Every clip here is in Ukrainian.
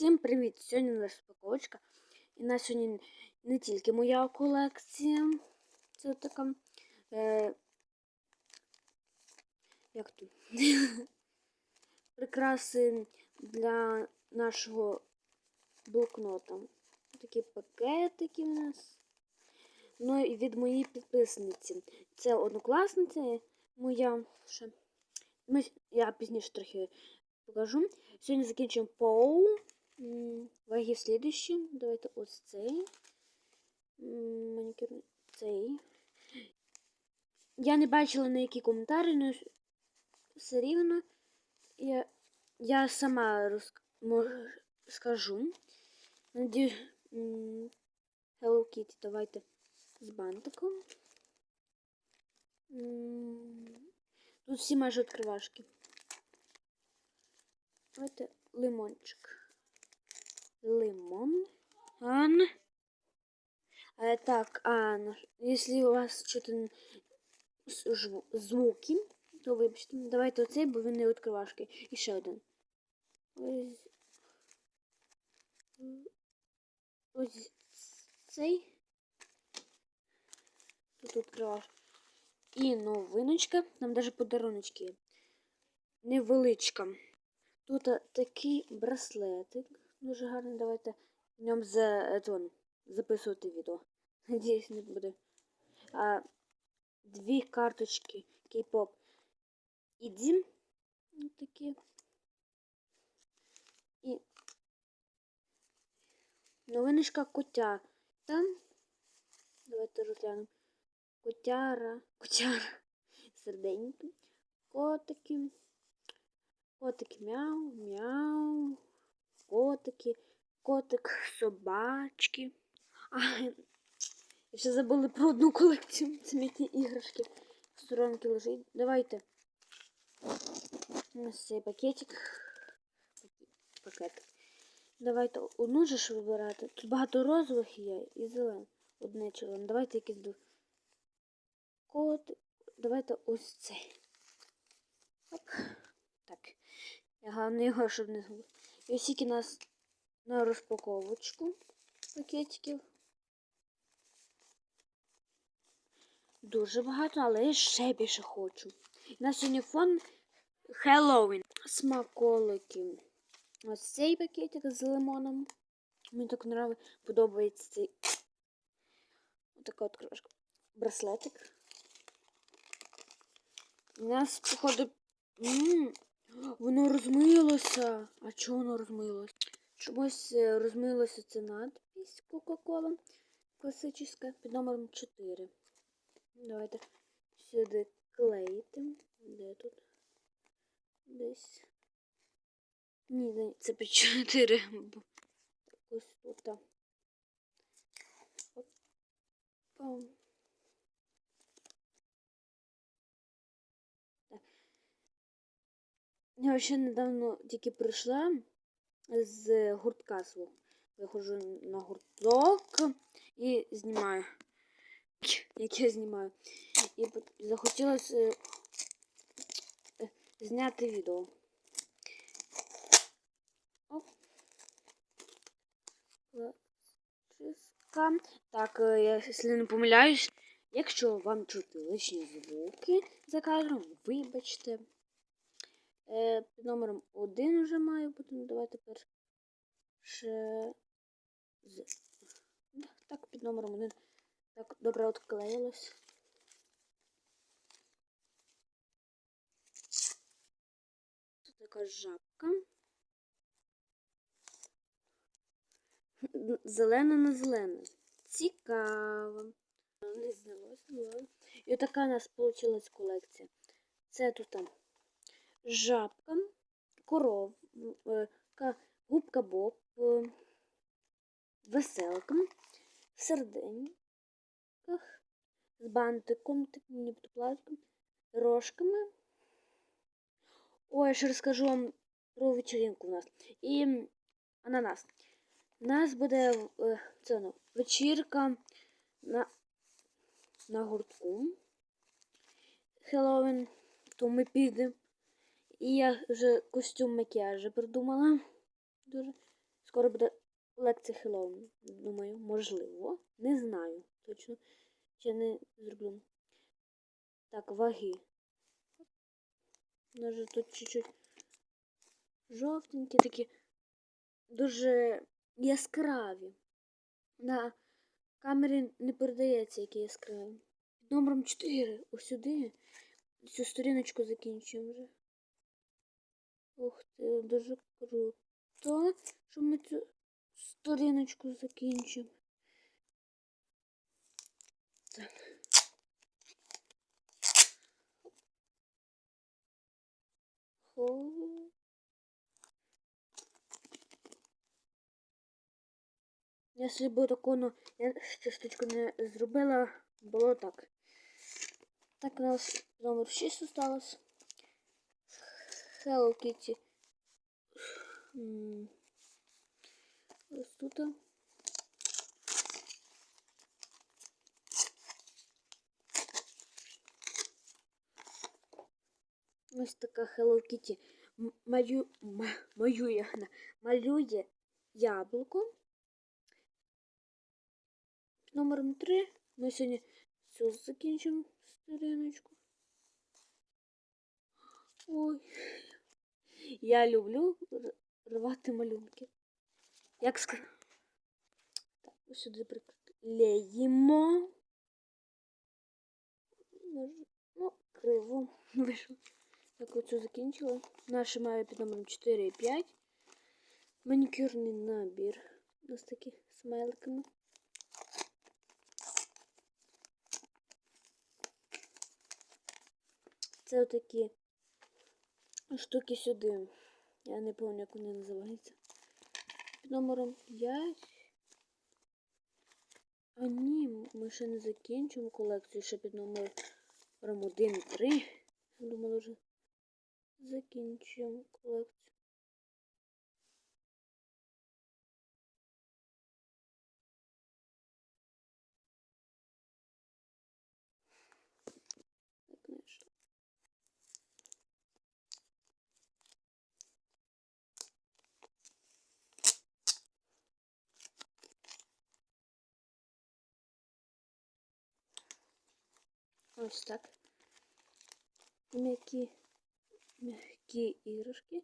Всім привіт! Сьогодні наша розпаковочка. І на сьогодні не тільки моя колекція. Це така. Е, як тут? Прикраси для нашого блокнота. Такі пакетики у нас. Ну і від моєї підписниці. Це однокласниця моя. Ще. Ми, я пізніше трохи покажу. Сьогодні закінчуємо пол. Ваги слідущі. Давайте ось цей. Манікюр цей. Я не бачила ніякі коментарі, але все рівно. Я, я сама роз, скажу. Hello Kitty, давайте з бантиком. Тут всі майже відкривашки. Давайте лимончик. Лимон. Ан. А, так, а, если у вас что-то звуки, то вибачте. Давайте оцей, бо він не відкривашки. І ще один. Ось. Ось цей. Тут відкриваш. І новиночка. Там навіть подаруночки. Невеличка. Тут такий браслетик. Дуже гарний. Давайте в ньому за, етон, записувати відео. Надіюсь, не буде. А, дві карточки кей-поп. Іді. Ось такі. І новиночка котя. Там. Давайте розглянемо. Котяра. Котяра. Серденько. Котики. Котик мяу, мяу, котики, котик, собачки. А, я ще забули про одну колекцію. Це м'які іграшки. В сторонки лежить. Давайте. Ось цей пакетик. Пакет. Давайте одну ж вибирати. Тут багато розових є і зелених. Одне червоне. Давайте якийсь ду. Котик. Давайте ось цей. Оп. Так. Я головне його, щоб не згубив. І ось тільки нас на розпаковочку пакетиків. Дуже багато, але я ще більше хочу. У нас сьогодні фон Хеллоуін. Смаколики. Ось цей пакетик з лимоном. Мені так нравиться, подобається цей. Ось от крошка. Браслетик. У нас, походу, Воно розмилося. А чого воно розмилося? Чомусь е, розмилося це надпись Кока-Кола класична під номером 4. Давайте сюди клеїти. Де тут? Десь. Ні, це під 4. Ось тут. Опа. Я ще недавно тільки прийшла з гуртка свого. Виходжу на гурток і знімаю. Як я знімаю. І захотілося е, зняти відео. Оп. Так, е, якщо не помиляюсь, якщо вам чути лишні звуки за кадром, вибачте. Е, під номером 1 вже має бути. Ну, давайте тепер ще з. Так, під номером 1. Так, добре отклеїлось. Тут така жабка. Зелена на зелене. Цікаво. Не знялося. І отака у нас вийшла колекція. Це тут там жабка, коров, е, губка Боб, е, веселка, серденьках, з бантиком, таким платком, рожками. Ой, я ще розкажу вам про вечеринку у нас. І ананас. У нас буде це, ну, вечірка на на гуртку. Хеллоуін, то ми підемо. І я вже костюм макіяжу придумала. Дуже Скоро буде лекція Хеллоуін. Думаю, можливо. Не знаю точно. Ще не зроблю. Так, ваги. Даже тут чуть-чуть жовтенькі такі. Дуже яскраві. На камері не передається, які яскраві. Під номером 4. Ось сюди. Цю сторіночку закінчуємо вже. Ух ти, дуже круто, що ми цю сторіночку закінчимо. Так. Хо. Якщо б таку, ну, я ще штучку не зробила, було так. Так, у нас номер 6 осталось. Hello Kitty. М, Ось тут. Ось така Hello Kitty м- малю, м- малює, на- малює яблуко. Під Номером 3 ми сьогодні цю закінчимо сторіночку. Ой. Я люблю рвати малюнки. Як сказати? Так, ось сюди приклеїмо. Ну, криво вийшло. Так, оцю закінчила. Наша має під номером 4 і 5. Манікюрний набір. Ось такі смайликами. Це отакі штуки сюди. Я не пам'ятаю, як вони називаються. Під номером 5. А ні, ми ще не закінчимо колекцію ще під номером 1 і 3. Я думала вже закінчимо колекцію. Так, знайшла. Ось так. М'які, м'які іграшки.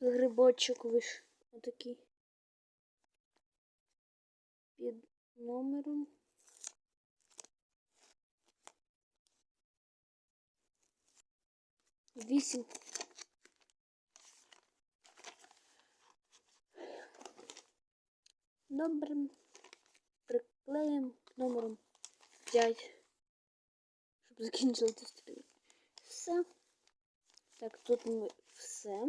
Грибочок виш отакий. Під номером. Вісім. Добре. Приклеїмо номером 5. Щоб закінчили цю сторінку. Все. Так, тут ми все.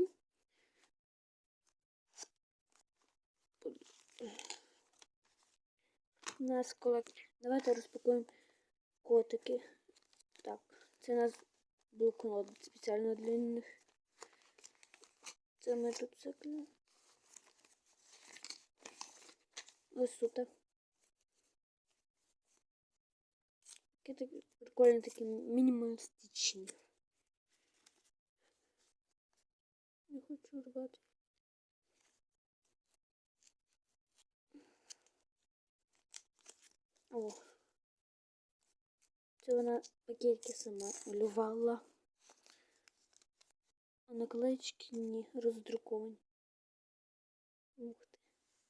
У нас колекція. Давайте розпакуємо котики. Так, це у нас блокнот спеціально для них. Це ми тут закрили. Ось тут. Такі такі прикольні такі мінімалістичні. Не хочу рвати. О. Це вона пакетики сама малювала. А наклеечки ні, роздруковані. Ух ти.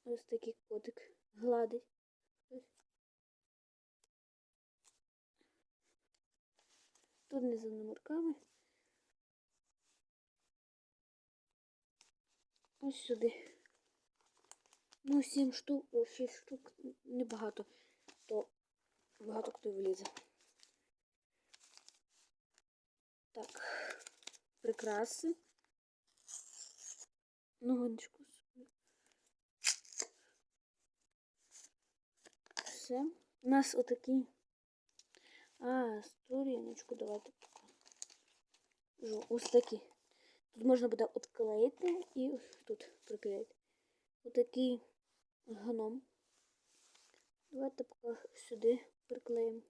Ось такий котик гладить. Тут не за номерками. Ось сюди. Ну, 7 штук, 6 штук, небагато, то багато хто влізе. Так, прикраси. Ногонечку собі. Все. У нас отакий. А, сторіночку давайте. Ось такі. Тут можна буде отклеїти і тут приклеїти. Отакий гном. Давайте поки сюди приклеїмо.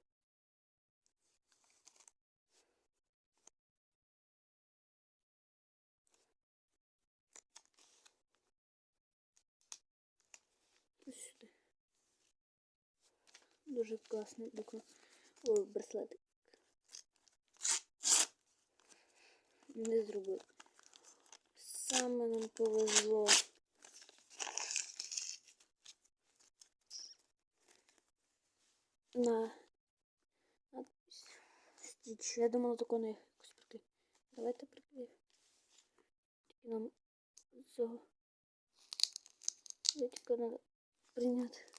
Ось сюди. Дуже класний буква. Ой, браслетик. Не зробив. Саме нам повезло. На. Стіч. Я думала, тако не якось прикрив. Давайте. Тільки нам цього. Тільки треба прийняти.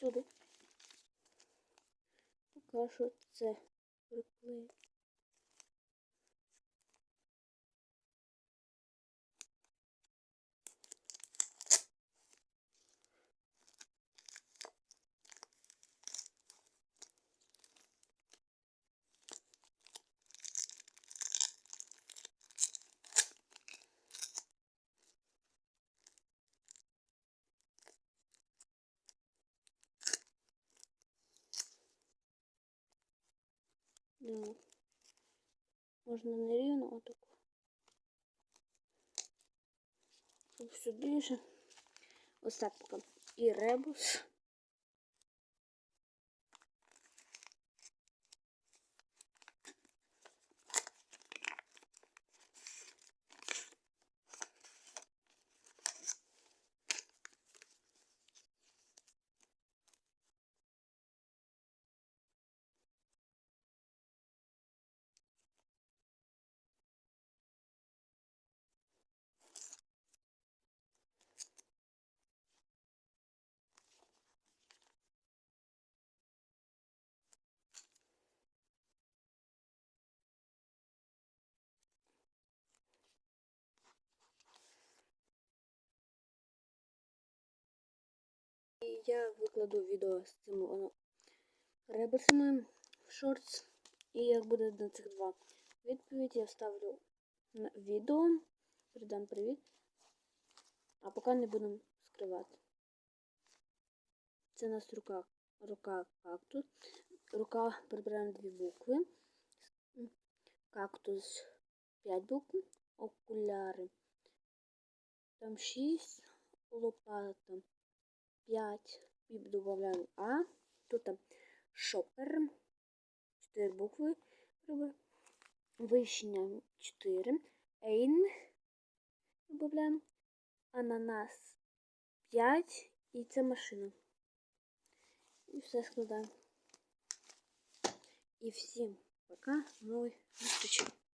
Сюди. Покажу це приклею. Да. Можна не рівно, а. Щоб сюди. Ось так поки. І ребус. Я викладу відео з цими воно ребусами в шортс. І як буде на цих два відповідь, я вставлю на відео, передам привіт. А поки не будемо скривати. Це у нас рука, рука кактус. Рука прибираємо дві букви. Кактус 5 букв, окуляри. Там 6, лопата 5 і додаємо А. Тут там шопер. 4 букви. Вишня 4. Ейн. Додаємо. Ананас 5. І це машина. І все складаємо. І всім пока. Нових зустрічей.